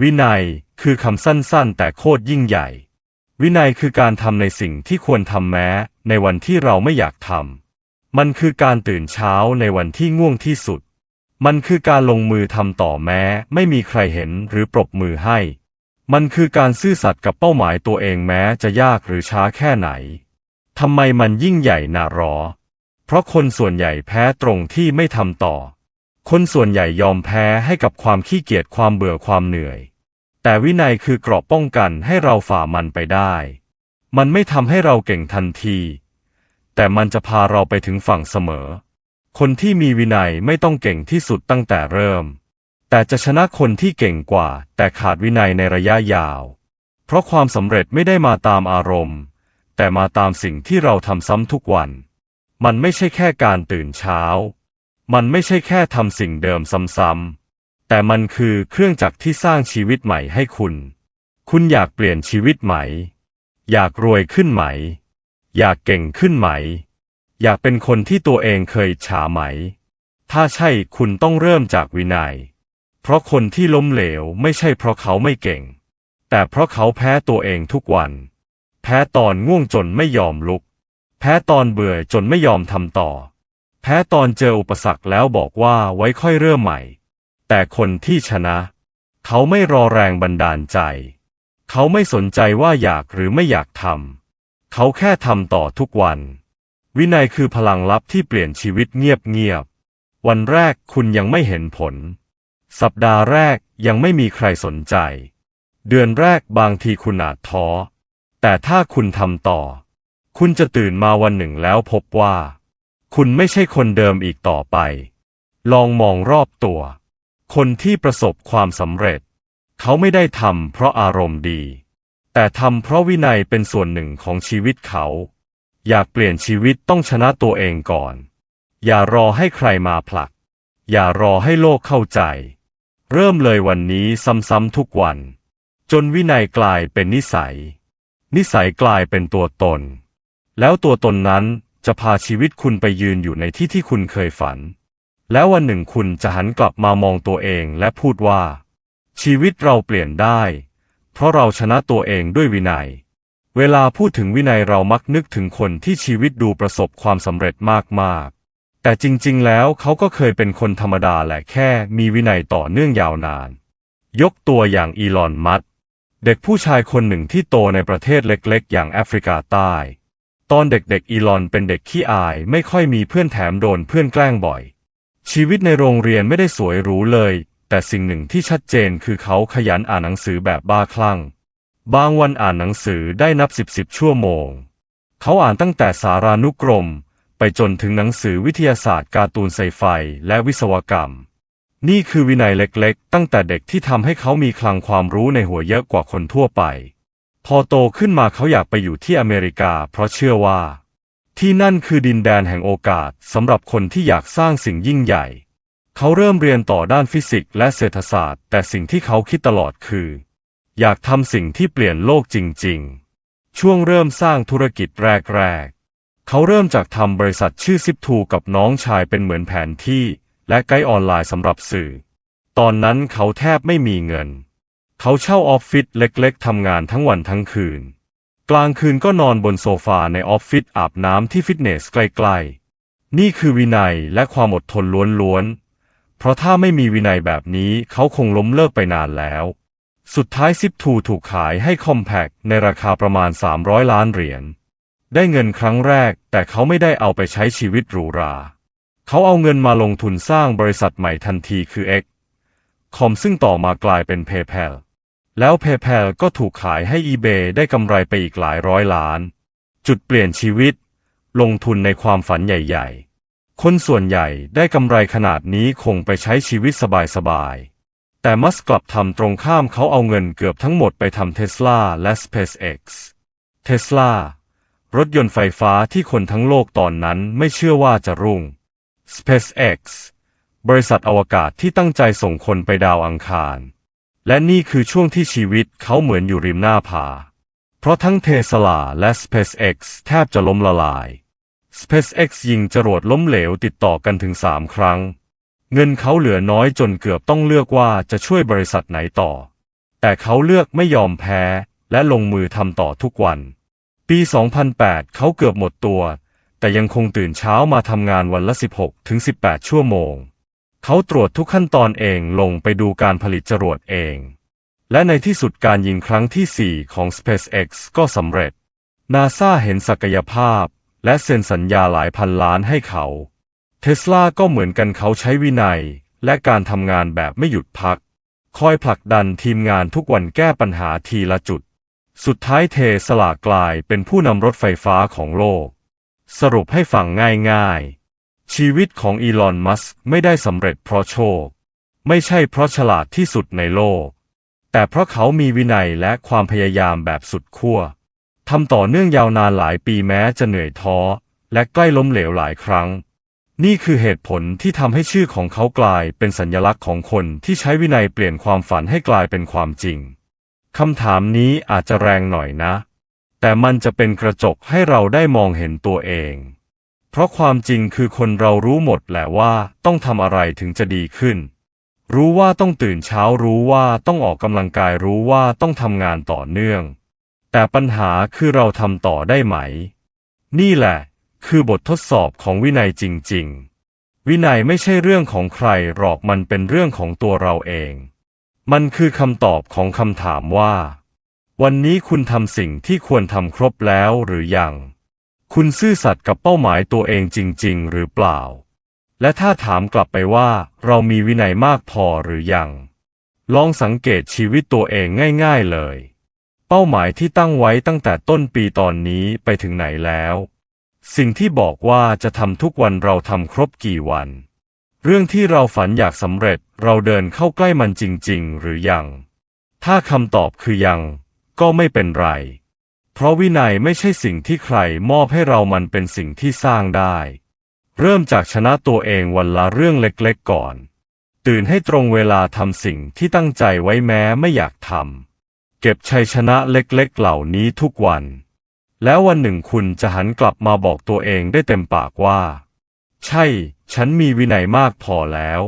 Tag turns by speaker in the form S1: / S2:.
S1: วินัยคือคำสั้นๆ แต่โคตรยิ่งใหญ่ วินัยคือการทำในสิ่งที่ควรทำแม้ ในวันที่เราไม่อยากทำ มันคือการตื่นเช้าในวันที่ง่วงที่สุด มันคือการลงมือทำต่อแม้ ไม่มีใครเห็นหรือปรบมือให้ มันคือการซื่อสัตย์กับเป้าหมายตัวเองแม้จะยากหรือช้าแค่ไหน ทำไมมันยิ่งใหญ่น่ารอ เพราะคนส่วนใหญ่แพ้ตรงที่ไม่ทำต่อ คนส่วนใหญ่ยอมแพ้ให้กับความขี้เกียจความเบื่อความเหนื่อย แต่วินัยคือเกราะป้องกันให้เราฝ่ามันไปได้ มันไม่ทำให้เราเก่งทันที แต่มันจะพาเราไปถึงฝั่งเสมอ คนที่มีวินัยไม่ต้องเก่งที่สุดตั้งแต่เริ่ม แต่จะชนะคนที่เก่งกว่า แต่ขาดวินัยในระยะยาว เพราะความสำเร็จไม่ได้มาตามอารมณ์ แต่มาตามสิ่งที่เราทำซ้ำทุกวัน มันไม่ใช่แค่การตื่นเช้า มันไม่ใช่แค่ทำสิ่งเดิมซ้ำๆ แต่มันคือเครื่องจักรที่สร้างชีวิตใหม่ให้คุณ คุณอยากเปลี่ยนชีวิตไหม อยากรวยขึ้นไหม อยากเก่งขึ้นไหม อยากเป็นคนที่ตัวเองเคยฉาไหม ถ้าใช่คุณต้องเริ่มจากวินัย เพราะคนที่ล้มเหลวไม่ใช่เพราะเขาไม่เก่ง แต่เพราะเขาแพ้ตัวเองทุกวัน แพ้ตอนง่วงจนไม่ยอมลุก แพ้ตอนเบื่อจนไม่ยอมทำต่อ แพ้ตอนเจออุปสรรคแล้วบอกว่าไว้ค่อยเริ่มใหม่ แต่คนที่ชนะ เขาไม่รอแรงบันดาลใจ เขาไม่สนใจว่าอยากหรือไม่อยากทำ เขาแค่ทำต่อทุกวัน วินัยคือพลังลับที่เปลี่ยนชีวิตเงียบๆ วันแรกคุณยังไม่เห็นผล สัปดาห์แรกยังไม่มีใครสนใจ เดือนแรกบางทีคุณอาจท้อ แต่ถ้าคุณทำต่อ คุณจะตื่นมาวันหนึ่งแล้วพบว่า คุณไม่ใช่คนเดิมอีกต่อไป ลองมองรอบตัว คนที่ประสบความสำเร็จ เขาไม่ได้ทำเพราะอารมณ์ดี แต่ทำเพราะวินัยเป็นส่วนหนึ่งของชีวิตเขา อยากเปลี่ยนชีวิตต้องชนะตัวเองก่อน อย่ารอให้ใครมาผลัก อย่ารอให้โลกเข้าใจ เริ่มเลยวันนี้ซ้ำๆทุกวัน จนวินัยกลายเป็นนิสัย นิสัยกลายเป็นตัวตน แล้วตัวตนนั้น จะพาชีวิตคุณไปยืนอยู่ในที่ที่คุณเคยฝัน แล้ววันหนึ่งคุณจะหันกลับมามองตัวเองและพูดว่า ชีวิตเราเปลี่ยนได้ เพราะเราชนะตัวเองด้วยวินัย เวลาพูดถึงวินัยเรามักนึกถึงคนที่ชีวิตดูประสบความสำเร็จมากๆ แต่จริงๆ แล้วเขาก็เคยเป็นคนธรรมดาแหละแค่มีวินัยต่อเนื่องยาวนาน ยกตัวอย่างอีลอน มัสเด็กผู้ชายคนหนึ่งที่โตในประเทศเล็ก ๆ อย่างแอฟริกาใต้ ตอนเด็กๆ อีลอนเป็นเด็กขี้อายไม่ค่อยมีเพื่อนแถมโดนเพื่อนแกล้งบ่อย ชีวิตในโรงเรียนไม่ได้สวยหรูเลย แต่สิ่งหนึ่งที่ชัดเจนคือเขาขยันอ่านหนังสือแบบบ้าคลั่ง บางวันอ่านหนังสือได้นับสิบสิบชั่วโมง เขาอ่านตั้งแต่สารานุกรม ไปจนถึงหนังสือวิทยาศาสตร์การ์ตูนไซไฟและวิศวกรรม นี่คือวินัยเล็กๆ ตั้งแต่เด็กที่ทำให้เขามีคลังความรู้ในหัวเยอะกว่าคนทั่วไป พอโตขึ้นมาเขาอยากไปอยู่ที่อเมริกา เพราะเชื่อว่า ที่นั่นคือดินแดนแห่งโอกาสสำหรับคนที่อยากสร้างสิ่งยิ่งใหญ่ เขาเริ่มเรียนต่อด้านฟิสิกส์และเศรษฐศาสตร์ แต่สิ่งที่เขาคิดตลอดคือ อยากทำสิ่งที่เปลี่ยนโลกจริง ๆ ช่วงเริ่มสร้างธุรกิจแรก ๆ เขาเริ่มจากทำบริษัทชื่อซิปทูกับน้องชายเป็นเหมือนแผนที่ และไกด์ออนไลน์สำหรับสื่อ ตอนนั้นเขาแทบไม่มีเงิน เขาเช่าออฟฟิศเล็กๆทำงานทั้งวันทั้งคืน กลางคืนก็นอนบนโซฟาในออฟฟิศอาบน้ำที่ฟิตเนสใกล้ๆ นี่คือวินัยและความอดทนล้วนๆ เพราะถ้าไม่มีวินัยแบบนี้เขาคงล้มเลิกไปนานแล้ว สุดท้ายซิปทูถูกขายให้คอมแพกในราคาประมาณ 300 ล้านเหรียญ ได้เงินครั้งแรกแต่เขาไม่ได้เอาไปใช้ชีวิตหรูหรา เขาเอาเงินมาลงทุนสร้างบริษัทใหม่ทันทีคือ X คอมซึ่งต่อมากลายเป็น PayPal แล้ว PayPal ก็ถูกขายให้ eBay ได้กำไรไปอีกหลายร้อยล้าน จุดเปลี่ยนชีวิต ลงทุนในความฝันใหญ่ๆ คนส่วนใหญ่ได้กำไรขนาดนี้คงไปใช้ชีวิตสบายๆ แต่มัสกลับทำตรงข้ามเขาเอาเงินเกือบทั้งหมดไปทำเทสลาและ SpaceX เทสลารถยนต์ไฟฟ้าที่คนทั้งโลกตอนนั้นไม่เชื่อว่าจะรุ่ง SpaceX บริษัทอวกาศที่ตั้งใจส่งคนไปดาวอังคาร และนี่คือช่วงที่ชีวิตเขาเหมือนอยู่ริมหน้าผา เพราะทั้งเทสลาและ SpaceX แทบจะล้มละลาย SpaceX ยิงจรวดล้มเหลวติดต่อกันถึงสามครั้ง เงินเขาเหลือน้อยจนเกือบต้องเลือกว่าจะช่วยบริษัทไหนต่อ แต่เขาเลือกไม่ยอมแพ้และลงมือทำต่อทุกวัน ปี 2008 เขาเกือบหมดตัว แต่ยังคงตื่นเช้ามาทำงานวันละ 16ถึง18 ชั่วโมง เขาตรวจทุกขั้นตอนเองลงไปดูการผลิตจรวดเอง และในที่สุดการยิงครั้งที่ 4 ของ SpaceX ก็สำเร็จ นาซาเห็นศักยภาพ และเซ็นสัญญาหลายพันล้านให้เขาเทสลาก็เหมือนกันเขาใช้วินัย และการทำงานแบบไม่หยุดพัก คอยผลักดันทีมงานทุกวันแก้ปัญหาทีละจุด สุดท้ายเทสลากลายเป็นผู้นำรถไฟฟ้าของโลก สรุปให้ฟังง่ายๆ ชีวิตของอีลอน มัสก์ไม่ได้สำเร็จเพราะโชค ไม่ใช่เพราะฉลาดที่สุดในโลก แต่เพราะเขามีวินัยและความพยายามแบบสุดขั้วทำต่อเนื่องยาวนานหลายปีแม้จะเหนื่อยท้อ และใกล้ล้มเหลวหลายครั้ง นี่คือเหตุผลที่ทำให้ชื่อของเขากลายเป็นสัญลักษณ์ของคนที่ใช้วินัยเปลี่ยนความฝันให้กลายเป็นความจริงคำถามนี้อาจจะแรงหน่อยนะ แต่มันจะเป็นกระจกให้เราได้มองเห็นตัวเอง เพราะความจริงคือคนเรารู้หมดแหละว่าต้องทำอะไรถึงจะดีขึ้น รู้ว่าต้องตื่นเช้ารู้ว่าต้องออกกำลังกายรู้ว่าต้องทำงานต่อเนื่อง แต่ปัญหาคือเราทำต่อได้ไหม นี่แหละ คือบททดสอบของวินัยจริง ๆ วินัยไม่ใช่เรื่องของใครหรอกมันเป็นเรื่องของตัวเราเอง มันคือคำตอบของคำถามว่า วันนี้คุณทำสิ่งที่ควรทำครบแล้วหรือยัง คุณซื่อสัตย์กับเป้าหมายตัวเองจริง ๆ หรือเปล่า และถ้าถามกลับไปว่าเรามีวินัยมากพอหรือยัง ลองสังเกตชีวิตตัวเองง่าย ๆ เลย เป้าหมายที่ตั้งไว้ตั้งแต่ต้นปีตอนนี้ไปถึงไหนแล้ว สิ่งที่บอกว่าจะทำทุกวันเราทำครบกี่วัน เรื่องที่เราฝันอยากสำเร็จเราเดินเข้าใกล้มันจริง ๆ หรือยัง ถ้าคำตอบคือยัง ก็ไม่เป็นไร เพราะวินัยไม่ใช่สิ่งที่ใครมอบให้เรามันเป็นสิ่งที่สร้างได้ เริ่มจากชนะตัวเองวันละเรื่องเล็กๆก่อน ตื่นให้ตรงเวลาทำสิ่งที่ตั้งใจไว้แม้ไม่อยากทำเก็บชัยชนะเล็กๆเหล่านี้ทุกวัน แล้ววันหนึ่งคุณจะหันกลับมาบอกตัวเองได้เต็มปากว่า ใช่ ฉันมีวินัยมากพอแล้ว